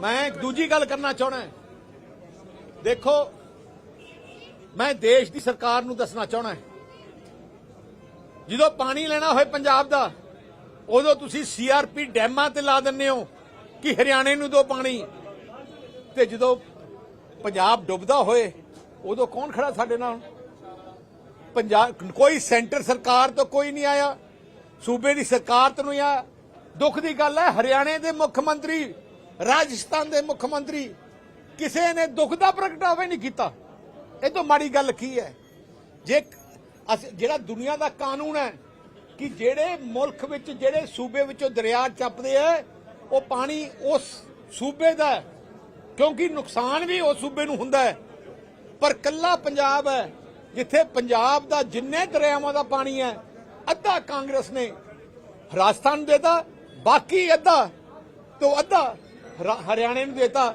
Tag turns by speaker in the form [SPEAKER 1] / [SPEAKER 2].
[SPEAKER 1] ਮੈਂ ਦੂਜੀ ਗੱਲ ਕਰਨਾ ਚਾਹਣਾ ਦੇਖੋ, ਮੈਂ ਦੇਸ਼ ਦੀ ਸਰਕਾਰ ਨੂੰ ਦੱਸਣਾ ਚਾਹਣਾ ਜਦੋਂ ਪਾਣੀ ਲੈਣਾ ਹੋਏ ਪੰਜਾਬ ਦਾ, ਉਦੋਂ ਤੁਸੀਂ ਸੀਆਰਪੀ ਡੈਮਾਂ ਤੇ ਲਾ ਦਿੰਦੇ ਹੋ ਕਿ ਹਰਿਆਣੇ ਨੂੰ ਦੋ ਪਾਣੀ। ਤੇ ਜਦੋਂ ਪੰਜਾਬ ਡੁੱਬਦਾ ਹੋਏ, ਉਦੋਂ ਕੌਣ ਖੜਾ ਸਾਡੇ ਨਾਲ? ਪੰਜਾਬ, ਕੋਈ ਸੈਂਟਰ ਸਰਕਾਰ ਤੋਂ ਕੋਈ ਨਹੀਂ ਆਇਆ। ਸੂਬੇ ਦੀ ਸਰਕਾਰ ਤੋਂ ਨਹੀਂ ਆਇਆ। ਦੁੱਖ ਦੀ ਗੱਲ ਹੈ, ਹਰਿਆਣੇ ਦੇ ਮੁੱਖ ਮੰਤਰੀ ਰਾਜਸਥਾਨ ਦੇ ਮੁੱਖ ਮੰਤਰੀ ਕਿਸੇ ਨੇ ਦੁੱਖ ਦਾ ਪ੍ਰਗਟਾਵਾ ਨਹੀਂ ਕੀਤਾ। ਇਹ ਤੋਂ ਮਾੜੀ ਗੱਲ ਕੀ ਹੈ? ਜੇ ਜਿਹੜਾ ਦੁਨੀਆ ਦਾ ਕਾਨੂੰਨ ਹੈ ਕਿ ਜਿਹੜੇ ਮੁਲਕ ਵਿੱਚ, ਜਿਹੜੇ ਸੂਬੇ ਵਿੱਚੋਂ ਦਰਿਆ ਚੱਪਦੇ ਆ, ਉਹ ਪਾਣੀ ਉਸ ਸੂਬੇ ਦਾ ਕਿਉਂਕਿ ਨੁਕਸਾਨ ਵੀ ਉਸ ਸੂਬੇ ਨੂੰ ਹੁੰਦਾ ਹੈ। ਪਰ ਕੱਲਾ ਪੰਜਾਬ ਹੈ, ਜਿੱਥੇ ਪੰਜਾਬ ਦਾ ਜਿੰਨੇ ਦਰਿਆਵਾਂ ਦਾ ਪਾਣੀ ਹੈ, ਅੱਧਾ ਕਾਂਗਰਸ ਨੇ ਰਾਜਸਥਾਨ ਨੂੰ ਦੇਤਾ, ਬਾਕੀ ਅੱਧਾ, ਤੋਂ ਅੱਧਾ ਹਰਿਆਣੇ ਨੂੰ ਦੇਤਾ।